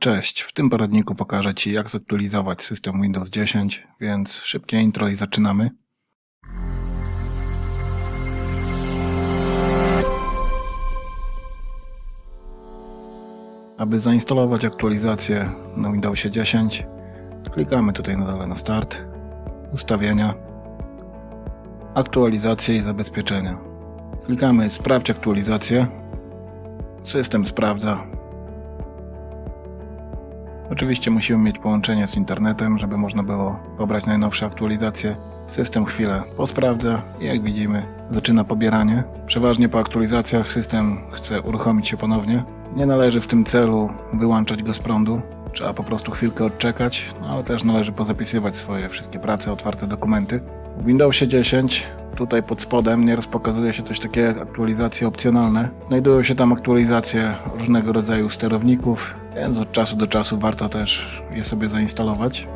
Cześć, w tym poradniku pokażę Ci jak zaktualizować system Windows 10, więc szybkie intro i zaczynamy. Aby zainstalować aktualizację na Windowsie 10, klikamy tutaj na dole na Start, Ustawienia, Aktualizacje i zabezpieczenia. Klikamy Sprawdź aktualizację. System sprawdza, Oczywiście musimy mieć połączenie z internetem, żeby można było pobrać najnowsze aktualizacje. System chwilę posprawdza i jak widzimy zaczyna pobieranie. Przeważnie po aktualizacjach system chce uruchomić się ponownie. Nie należy w tym celu wyłączać go z prądu. Trzeba po prostu chwilkę odczekać, no ale też należy pozapisywać swoje wszystkie prace, otwarte dokumenty. W Windowsie 10 tutaj pod spodem nieraz pokazuje się coś takiego jak aktualizacje opcjonalne. Znajdują się tam aktualizacje różnego rodzaju sterowników, więc od czasu do czasu warto też je sobie zainstalować.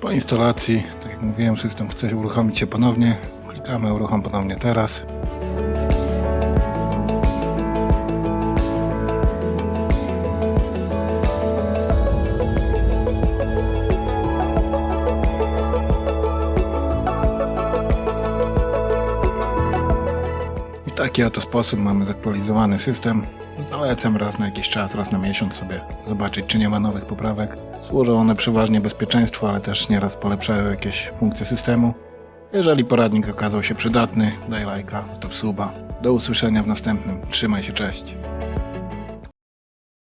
Po instalacji, tak jak mówiłem, system chce uruchomić się ponownie. Klikamy uruchom ponownie teraz. Taki oto sposób mamy zaktualizowany system. Zalecam raz na jakiś czas, raz na miesiąc sobie zobaczyć, czy nie ma nowych poprawek. Służą one przeważnie bezpieczeństwu, ale też nieraz polepszają jakieś funkcje systemu. Jeżeli poradnik okazał się przydatny, daj lajka, staw suba. Do usłyszenia w następnym. Trzymaj się, cześć.